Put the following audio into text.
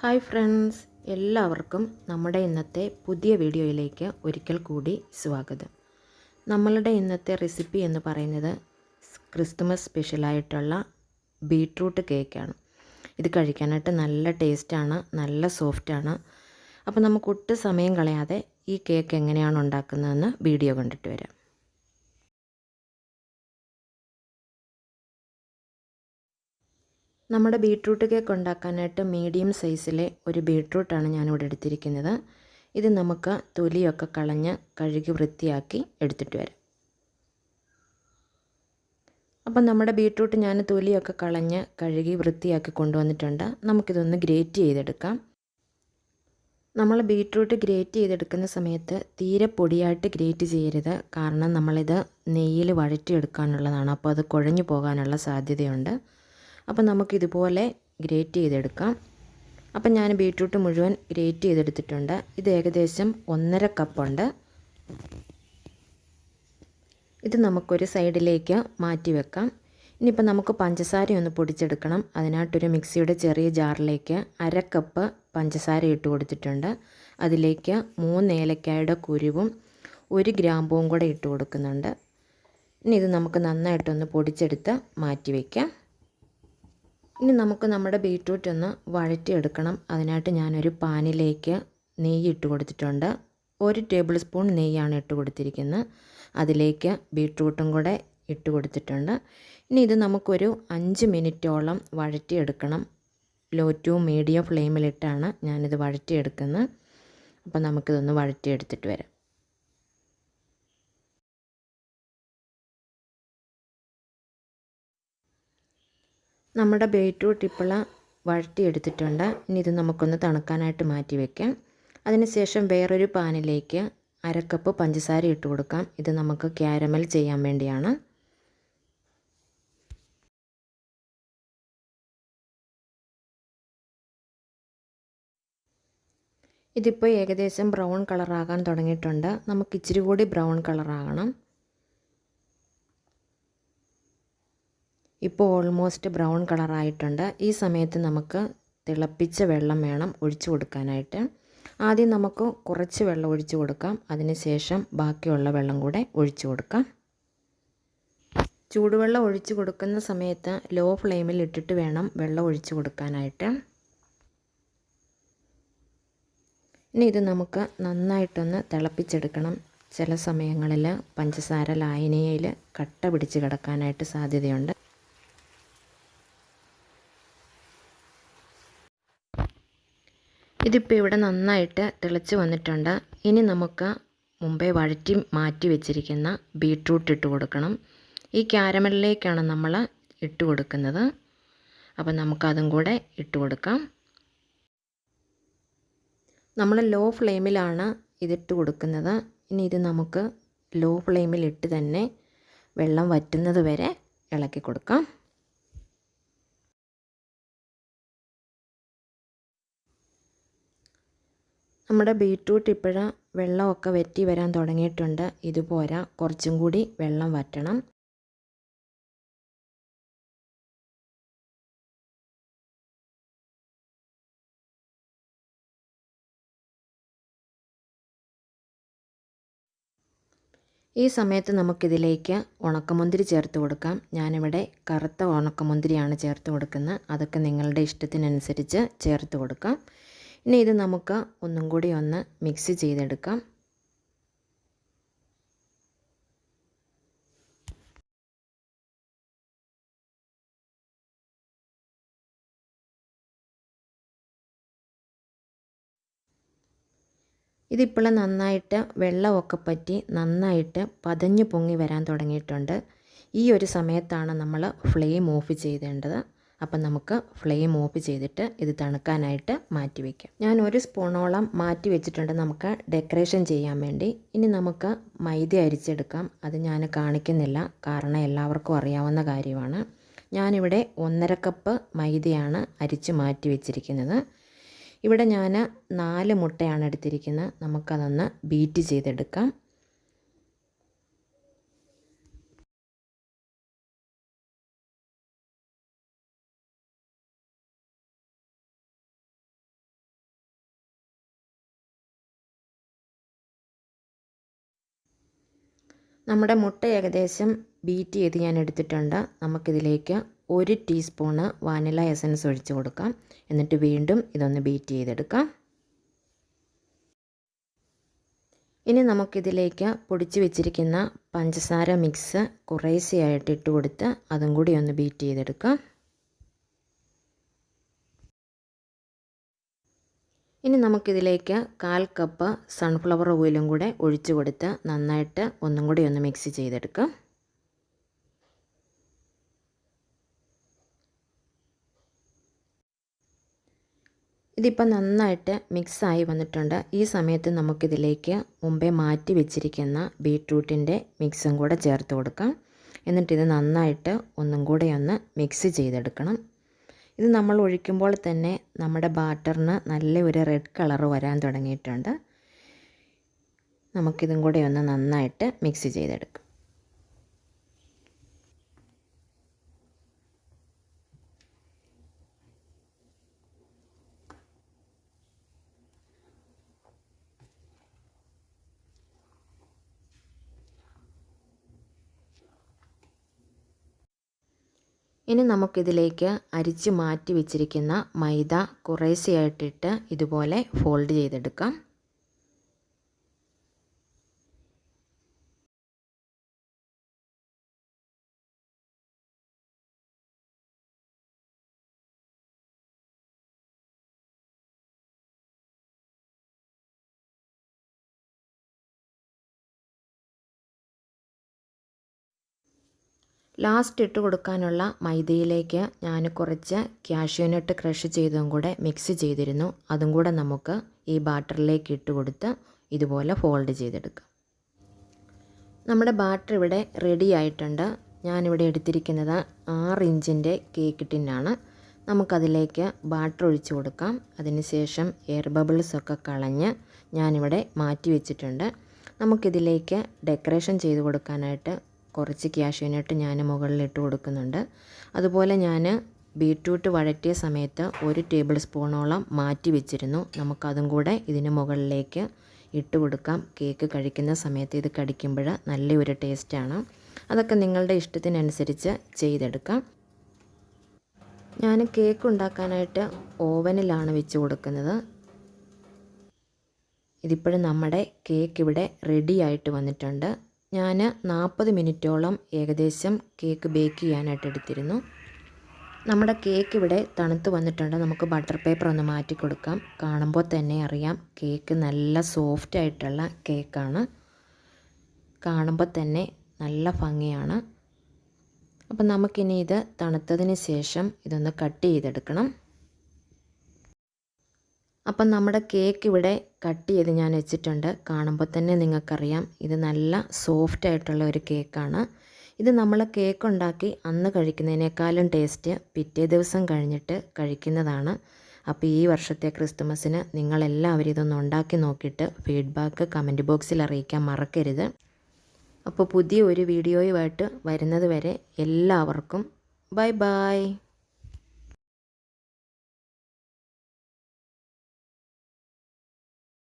Hi friends എല്ലാവർക്കും നമ്മുടെ ഇന്നത്തെ പുതിയ വീഡിയോയിലേക്ക് ഒരിക്കൽ കൂടി സ്വാഗതം. നമ്മളുടെ ഇന്നത്തെ റെസിപ്പി എന്ന് പറയുന്നത് ക്രിസ്തുമസ് സ്പെഷ്യലായിട്ടുള്ള ബീട്രൂട്ട് കേക്കാണ്. ഇത് കഴിക്കാനായിട്ട് നല്ല ടേസ്റ്റാണ് നല്ല സോഫ്റ്റാണ്. അപ്പോൾ നമുക്ക് ഒട്ടും സമയം കളയാതെ ഈ കേക്ക് എങ്ങനെയാണ് ഉണ്ടാക്കുന്നതെന്ന് വീഡിയോ കണ്ടിട്ട് വരാം. നമ്മുടെ ബീട്രൂട്ട് കേക്ക് ഉണ്ടാക്കാനായിട്ട് മീഡിയം സൈസിലെ ഒരു ബീട്രൂട്ടാണ് ഞാനിവിടെ എടുത്തിരിക്കുന്നത്. ഇത് നമുക്ക് തൊലിയൊക്കെ കളഞ്ഞ് കഴുകി വൃത്തിയാക്കി എടുത്തിട്ട് വരാം. അപ്പം നമ്മുടെ ബീട്രൂട്ട് ഞാൻ തൊലിയൊക്കെ കളഞ്ഞ് കഴുകി വൃത്തിയാക്കി കൊണ്ടുവന്നിട്ടുണ്ട്. നമുക്കിതൊന്ന് ഗ്രേറ്റ് ചെയ്തെടുക്കാം. നമ്മൾ ബീട്രൂട്ട് ഗ്രേറ്റ് ചെയ്തെടുക്കുന്ന സമയത്ത് തീരെ പൊടിയായിട്ട് ഗ്രേറ്റ് ചെയ്യരുത്. കാരണം നമ്മളിത് നെയ്യിൽ വഴറ്റിയെടുക്കാനുള്ളതാണ്. അപ്പോൾ അത് കുഴഞ്ഞു പോകാനുള്ള സാധ്യതയുണ്ട്. അപ്പോൾ നമുക്കിതുപോലെ ഗ്രേറ്റ് ചെയ്തെടുക്കാം. അപ്പം ഞാൻ ബീട്രൂട്ട് മുഴുവൻ ഗ്രേറ്റ് ചെയ്തെടുത്തിട്ടുണ്ട്. ഇത് ഏകദേശം ഒന്നര കപ്പുണ്ട് ഇത് നമുക്കൊരു സൈഡിലേക്ക് മാറ്റി വെക്കാം. ഇനിയിപ്പോൾ നമുക്ക് പഞ്ചസാര ഒന്ന് പൊടിച്ചെടുക്കണം. അതിനായിട്ടൊരു മിക്സിയുടെ ചെറിയ ജാറിലേക്ക് അര കപ്പ് പഞ്ചസാര ഇട്ട് കൊടുത്തിട്ടുണ്ട്. അതിലേക്ക് മൂന്ന് ഏലക്കായുടെ കുരുവും ഒരു ഗ്രാമ്പുവും കൂടെ ഇട്ട് കൊടുക്കുന്നുണ്ട്. ഇനി ഇത് നമുക്ക് നന്നായിട്ടൊന്ന് പൊടിച്ചെടുത്ത് മാറ്റി വയ്ക്കാം ഇനി നമുക്ക് നമ്മുടെ ബീട്രൂട്ട് ഒന്ന് വഴറ്റിയെടുക്കണം. അതിനായിട്ട് ഞാനൊരു പാനിലേക്ക് നെയ്യ് ഇട്ട് കൊടുത്തിട്ടുണ്ട്. ഒരു ടേബിൾ സ്പൂൺ നെയ്യാണ് ഇട്ട് കൊടുത്തിരിക്കുന്നത്. അതിലേക്ക് ബീട്രൂട്ടും കൂടെ ഇട്ട് കൊടുത്തിട്ടുണ്ട്. ഇനി ഇത് നമുക്കൊരു അഞ്ച് മിനിറ്റോളം വഴറ്റിയെടുക്കണം. ലോ ടു മീഡിയം ഫ്ലെയിമിലിട്ടാണ് ഞാനിത് വഴറ്റിയെടുക്കുന്നത്. അപ്പോൾ നമുക്കിതൊന്ന് വഴറ്റിയെടുത്തിട്ട് വരാം. നമ്മുടെ ബീറ്റ്റൂട്ട് ഇപ്പോൾ വഴറ്റിയെടുത്തിട്ടുണ്ട്. ഇനി ഇത് നമുക്കൊന്ന് തണുക്കാനായിട്ട് മാറ്റി വയ്ക്കാം അതിനുശേഷം വേറൊരു പാനിലേക്ക് അരക്കപ്പ് പഞ്ചസാര ഇട്ട് കൊടുക്കാം. ഇത് നമുക്ക് ക്യാരമൽ ചെയ്യാൻ വേണ്ടിയാണ്. ഇതിപ്പോൾ ഏകദേശം ബ്രൗൺ കളറാകാൻ തുടങ്ങിയിട്ടുണ്ട്. നമുക്ക് ഇച്ചിരി കൂടി ബ്രൗൺ കളറാകണം. ഇപ്പോൾ ഓൾമോസ്റ്റ് ബ്രൗൺ കളറായിട്ടുണ്ട് ഈ സമയത്ത് നമുക്ക് തിളപ്പിച്ച വെള്ളം വേണം ഒഴിച്ചു കൊടുക്കാനായിട്ട്. ആദ്യം നമുക്ക് കുറച്ച് വെള്ളം ഒഴിച്ചു കൊടുക്കാം. അതിനുശേഷം ബാക്കിയുള്ള വെള്ളം കൂടെ ഒഴിച്ചു കൊടുക്കാം. ചൂടുവെള്ളം ഒഴിച്ചു കൊടുക്കുന്ന സമയത്ത് ലോ ഫ്ലെയിമിൽ ഇട്ടിട്ട് വേണം വെള്ളം ഒഴിച്ചു കൊടുക്കാനായിട്ട്. ഇനി ഇത് നമുക്ക് നന്നായിട്ടൊന്ന് തിളപ്പിച്ചെടുക്കണം. ചില സമയങ്ങളിൽ പഞ്ചസാര ലായനിയിൽ കട്ട പിടിച്ച് കിടക്കാനായിട്ട് സാധ്യതയുണ്ട്. ഇതിപ്പോൾ ഇവിടെ നന്നായിട്ട് തിളച്ച് വന്നിട്ടുണ്ട്. ഇനി നമുക്ക് മുമ്പേ വഴറ്റി മാറ്റി വെച്ചിരിക്കുന്ന ബീട്രൂട്ട് ഇട്ട് കൊടുക്കണം. ഈ ക്യാരമലിലേക്കാണ് നമ്മൾ ഇട്ട് കൊടുക്കുന്നത്. അപ്പം നമുക്കതും കൂടെ ഇട്ട് കൊടുക്കാം. നമ്മൾ ലോ ഫ്ലെയിമിലാണ് ഇതിട്ട് കൊടുക്കുന്നത്. ഇനി ഇത് നമുക്ക് ലോ ഫ്ലെയിമിൽ ഇട്ട് തന്നെ വെള്ളം വറ്റുന്നത് വരെ ഇളക്കി കൊടുക്കാം. നമ്മുടെ ബീട്രൂട്ട് ഇപ്പോഴ വെള്ളമൊക്കെ വറ്റി വരാൻ തുടങ്ങിയിട്ടുണ്ട്. ഇതുപോരാ കുറച്ചും കൂടി വെള്ളം വറ്റണം. ഈ സമയത്ത് നമുക്കിതിലേക്ക് ഉണക്കമുന്തിരി ചേർത്ത് കൊടുക്കാം. ഞാനിവിടെ കറുത്ത ഉണക്കമുന്തിരിയാണ് ചേർത്ത് കൊടുക്കുന്നത്. അതൊക്കെ നിങ്ങളുടെ ഇഷ്ടത്തിനനുസരിച്ച് ചേർത്ത് കൊടുക്കാം. ഇനി ഇത് നമുക്ക് ഒന്നും കൂടി ഒന്ന് മിക്സ് ചെയ്തെടുക്കാം. ഇതിപ്പോൾ നന്നായിട്ട് വെള്ളമൊക്കെ പറ്റി നന്നായിട്ട് പതഞ്ഞു പൊങ്ങി വരാൻ തുടങ്ങിയിട്ടുണ്ട്. ഈ ഒരു സമയത്താണ് നമ്മൾ ഫ്ലെയിം ഓഫ് ചെയ്തേണ്ടത്. അപ്പം നമുക്ക് ഫ്ലെയിം ഓഫ് ചെയ്തിട്ട് ഇത് തണുക്കാനായിട്ട് മാറ്റി വയ്ക്കാം ഞാൻ ഒരു സ്പൂണോളം മാറ്റി വെച്ചിട്ടുണ്ട് നമുക്ക് ഡെക്കറേഷൻ ചെയ്യാൻ വേണ്ടി. ഇനി നമുക്ക് മൈദ അരിച്ചെടുക്കാം. അത് ഞാൻ കാണിക്കുന്നില്ല. കാരണം എല്ലാവർക്കും അറിയാവുന്ന കാര്യമാണ്. ഞാനിവിടെ ഒന്നര കപ്പ് മൈദയാണ് അരിച്ച് മാറ്റി വെച്ചിരിക്കുന്നത്. ഇവിടെ ഞാൻ നാല് മുട്ടയാണ് എടുത്തിരിക്കുന്നത്. നമുക്കതൊന്ന് ബീറ്റ് ചെയ്തെടുക്കാം. നമ്മുടെ മുട്ട ഏകദേശം ബീറ്റ് ചെയ്ത് ഞാൻ എടുത്തിട്ടുണ്ട്. നമുക്കിതിലേക്ക് ഒരു ടീസ്പൂണ് വാനില എസൻസ് ഒഴിച്ച് കൊടുക്കാം. എന്നിട്ട് വീണ്ടും ഇതൊന്ന് ബീറ്റ് ചെയ്തെടുക്കാം. ഇനി നമുക്കിതിലേക്ക് പൊടിച്ച് വെച്ചിരിക്കുന്ന പഞ്ചസാര മിക്സ് കുറേശ്ശെയായിട്ട് ഇട്ട് കൊടുത്ത് അതും കൂടി ഒന്ന് ബീറ്റ് ചെയ്തെടുക്കാം. ഇനി നമുക്കിതിലേക്ക് കാൽ കപ്പ് സൺഫ്ലവർ ഓയിലും കൂടെ ഒഴിച്ചു കൊടുത്ത് നന്നായിട്ട് ഒന്നും കൂടി ഒന്ന് മിക്സ് ചെയ്തെടുക്കാം. ഇതിപ്പോൾ നന്നായിട്ട് മിക്സായി വന്നിട്ടുണ്ട്. ഈ സമയത്ത് നമുക്കിതിലേക്ക് മുമ്പേ മാറ്റി വെച്ചിരിക്കുന്ന ബീട്രൂട്ടിന്റെ മിക്സും കൂടെ ചേർത്ത് കൊടുക്കാം. എന്നിട്ടിത് നന്നായിട്ട് ഒന്നും കൂടെ ഒന്ന് മിക്സ് ചെയ്തെടുക്കണം. ഇത് നമ്മൾ ഒഴിക്കുമ്പോൾ തന്നെ നമ്മുടെ ബാറ്ററിന് നല്ല ഒരു റെഡ് കളർ വരാൻ തുടങ്ങിയിട്ടുണ്ട്. നമുക്കിതും കൂടെ ഒന്ന് നന്നായിട്ട് മിക്സ് ചെയ്തെടുക്കാം. ഇനി നമുക്കിതിലേക്ക് അരിച്ച് മാറ്റി വെച്ചിരിക്കുന്ന മൈദ കുറേശ്ശെയായിട്ടിട്ട് ഇതുപോലെ ഫോൾഡ് ചെയ്തെടുക്കാം. ലാസ്റ്റ് ഇട്ട് കൊടുക്കാനുള്ള മൈദയിലേക്ക് ഞാൻ കുറച്ച് ക്യാഷ്യൂനട്ട് ക്രഷ് ചെയ്തതും കൂടെ മിക്സ് ചെയ്തിരുന്നു. അതും കൂടെ നമുക്ക് ഈ ബാറ്ററിലേക്ക് ഇട്ട് കൊടുത്ത് ഇതുപോലെ ഫോൾഡ് ചെയ്തെടുക്കാം. നമ്മുടെ ബാറ്റർ ഇവിടെ റെഡി ആയിട്ടുണ്ട്. ഞാനിവിടെ എടുത്തിരിക്കുന്നത് ആറ് ഇഞ്ചിന്റെ കേക്ക് ടിന്നാണ് നമുക്കതിലേക്ക് ബാറ്റർ ഒഴിച്ചു കൊടുക്കാം. അതിനുശേഷം എയർ ബബിൾസൊക്കെ കളഞ്ഞ് ഞാനിവിടെ മാറ്റി വെച്ചിട്ടുണ്ട്. നമുക്കിതിലേക്ക് ഡെക്കറേഷൻ ചെയ്ത് കൊടുക്കാനായിട്ട് കുറച്ച് ക്യാഷ്യൂനട്ട് ഞാൻ മുകളിൽ ഇട്ട് കൊടുക്കുന്നുണ്ട്. അതുപോലെ ഞാൻ ബീട്രൂട്ട് വഴറ്റിയ സമയത്ത് ഒരു ടേബിൾ സ്പൂണോളം മാറ്റി വെച്ചിരുന്നു. നമുക്കതും കൂടെ ഇതിന് മുകളിലേക്ക് ഇട്ട് കൊടുക്കാം. കേക്ക് കഴിക്കുന്ന സമയത്ത് ഇത് കടിക്കുമ്പോൾ നല്ലൊരു ടേസ്റ്റാണ് അതൊക്കെ നിങ്ങളുടെ ഇഷ്ടത്തിനനുസരിച്ച് ചെയ്തെടുക്കാം. ഞാൻ കേക്ക് ഉണ്ടാക്കാനായിട്ട് ഓവനിലാണ് വെച്ച് കൊടുക്കുന്നത്. ഇതിപ്പോഴും നമ്മുടെ കേക്ക് ഇവിടെ റെഡി ആയിട്ട് വന്നിട്ടുണ്ട്. ഞാൻ നാൽപ്പത് മിനിറ്റോളം ഏകദേശം കേക്ക് ബേക്ക് ചെയ്യാനായിട്ട് എടുത്തിരുന്നു. നമ്മുടെ കേക്ക് ഇവിടെ തണുത്ത് വന്നിട്ടുണ്ട്. നമുക്ക് ബട്ടർ പേപ്പർ ഒന്ന് മാറ്റി കൊടുക്കാം. കാണുമ്പോൾ തന്നെ അറിയാം കേക്ക് നല്ല സോഫ്റ്റ് ആയിട്ടുള്ള കേക്കാണ്. കാണുമ്പോൾ തന്നെ നല്ല ഭംഗിയാണ്. അപ്പം നമുക്കിനി ഇത് തണുത്തതിന് ശേഷം ഇതൊന്ന് കട്ട് ചെയ്തെടുക്കണം. അപ്പം നമ്മുടെ കേക്ക് ഇവിടെ കട്ട് ചെയ്ത് ഞാൻ വെച്ചിട്ടുണ്ട്. കാണുമ്പോൾ തന്നെ നിങ്ങൾക്കറിയാം ഇത് നല്ല സോഫ്റ്റ് ആയിട്ടുള്ള ഒരു കേക്കാണ്. ഇത് നമ്മൾ കേക്ക് ഉണ്ടാക്കി അന്ന് കഴിക്കുന്നതിനേക്കാളും ടേസ്റ്റ് പിറ്റേ ദിവസം കഴിഞ്ഞിട്ട് കഴിക്കുന്നതാണ്. അപ്പോൾ ഈ വർഷത്തെ ക്രിസ്തുമസിന് നിങ്ങളെല്ലാവരും ഇതൊന്ന് ഉണ്ടാക്കി നോക്കിയിട്ട് ഫീഡ്ബാക്ക് കമന്റ് ബോക്സിൽ അറിയിക്കാൻ മറക്കരുത്. അപ്പോൾ പുതിയ ഒരു വീഡിയോയുമായിട്ട് വരുന്നത് വരെ എല്ലാവർക്കും ബൈ ബൈ.